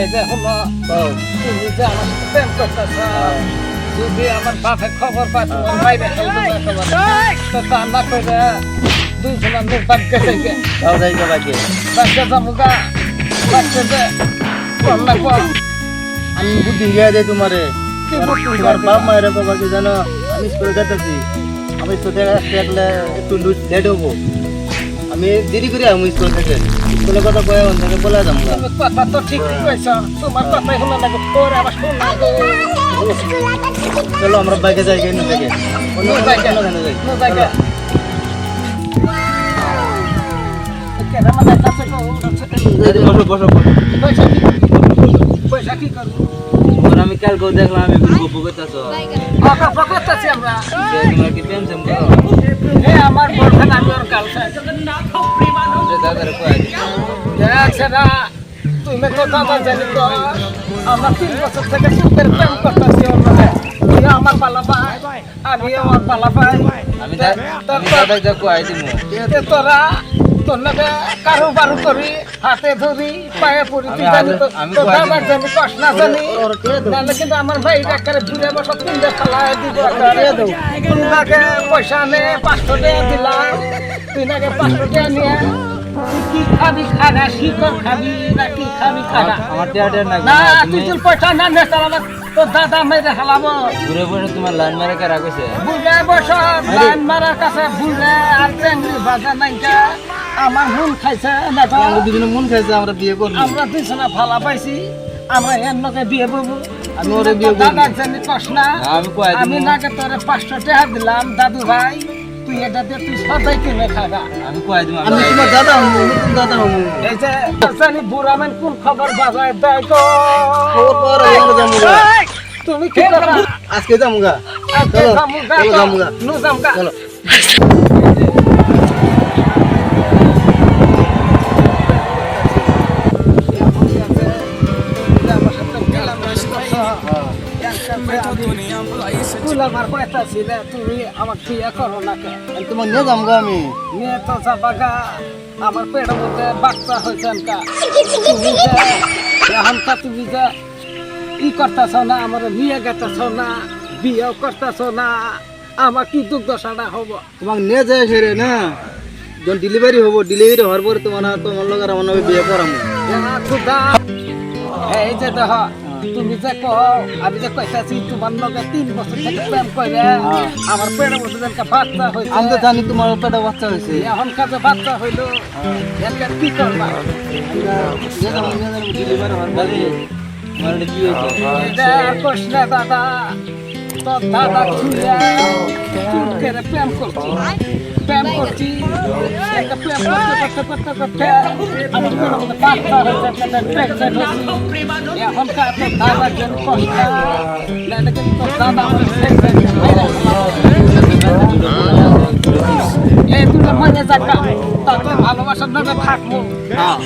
এই যে হলো তুমি যে আমার সাথে প্রেম করতেছ যদি আমার বাপে খবর পায় তোমার বাইরে তো তা না করে দুইজনের নির্ভাগ্য থেকে বাচ্চা জামুগা বাচ্চা যে কন্যা কর আমি বুদ্ধি গিয়ে দেয় তোমারে। কি তোমার বাপ মায়ের বাবাকে জানো আমি স্কুলে যেতেছি। আমি স্কুলে দেখলে একটু লেট হব। আমি দেরি করে আমি স্কুল থেকে। স্কুলের কথা কয়ে অন থেকে বলে কথা তো ঠিকই কইছ? তোমার কথাই শোনা লাগে তোর আবার শোনা চলো আমরা বাইকে যাই কেন থেকে। অন্য কেন যাই। আমি কালকে দেখলাম আমি করতেছ আমরা। তুমি তো দাদা জানি তো আমরা তিন বছর থেকে সুখের প্রেম করতেছি আমার আমি আমার পালা পাই আমি দাদা যা কয়ে এতে তোরা তোর লগে কারও বারো করি হাতে ধরি পায়ে পড়ি তুই জানি তো আগে- আমি তোর কয়ে দাদার দিব। জানি কষ্ট না জানি? নাহলে কিন্তু আমার ভাই একারে ঘুরে বসা তিনটে ফেলায় পয়সা নে পাঁচশো টাকা দিলাম তুই নাকে পাঁচশো টাকা নিয়ে কি খাবি খানা শিকড় খাবি না কি খাবি খানা? আমার- আমার টিয়া টিয়া না না তুই তুই পয়সা না নে তাহলে আমার তোর দাদা মেরে হালাবো। ঘুরে বসে তোমার লাইন মারে কারা কইছে? বুঝে বসো লাইন মারার কাছে বুঝে আর ট্যাংরি বাজা নাইকা আমার হুন খাইছে না আমরা দুজনে মন খাইছে আমরা বিয়ে করব। আমরা ভালা পাইছি আমরা এর নকে বিয়ে বলব আমি ওরে বিয়ে করব। দাদা জানি কস না আমি কয়ে আমি নাকে তোরে পাঁচশো টাকা দিলাম দাদু ভাই তুই এটা দিয়ে তুই সদাই কিনে খাগা আমি কয়ে দিব আমি তোমার দাদা হমু নতুন দাদা হমু এই যে জানি বুড়ামেন কোন খবর বাজায় দেয় গো। খবর যামুগা। এই, তুমি কি করবা? আজকে জামুগা আজকে চলো, জামুগা চলো। নু জামুগা চলো। তুমি আমার বিয়ে করো না কে আমি তোমার নিয়ে যামুগা আমি। মেয়ে তো যাবাগা আমার পেটের মধ্যে বাচ্চা হয়েছে কা তুমি যে এখনকার তুমি যে ই করতেছ না আমার বিয়ে গেতেছ না বিয়েও করতেছ না আমার কি দুঃখ দশাটা হব? তোমাক নিয়ে যায় সেরে না? যখন ডেলিভারি হব ডেলিভারি হওয়ার পরে তোমার তোমার লোক আর আমার বিয়ে করামু। খুদা এই যে দেখ তুমি যে কও আমি যে কইতাছি তোমার লগে তিন বছর থেকে প্রেম করে আমার পেটের মধ্যে যেনকা বাচ্চা হয়েছে আমি তো জানি তোমার পেটে বাচ্চা হয়েছে এখন কাজে বাচ্চা হইল কি করবা? এটা কি না দাদা তোর দাদা ছুঁড়ে চুটকেরে প্রেম করছি। প্রেম করছি। একটা প্রেম করতে করতে করতে হয়েছে প্রেগনেন্ট হয়েছি এখনকার দাদার জন্য কষ্ট কিন্তু দাদা আমার এই দুটো মনে যাকা তত ভালোবাসার নামে থাকব। হ্যাঁ।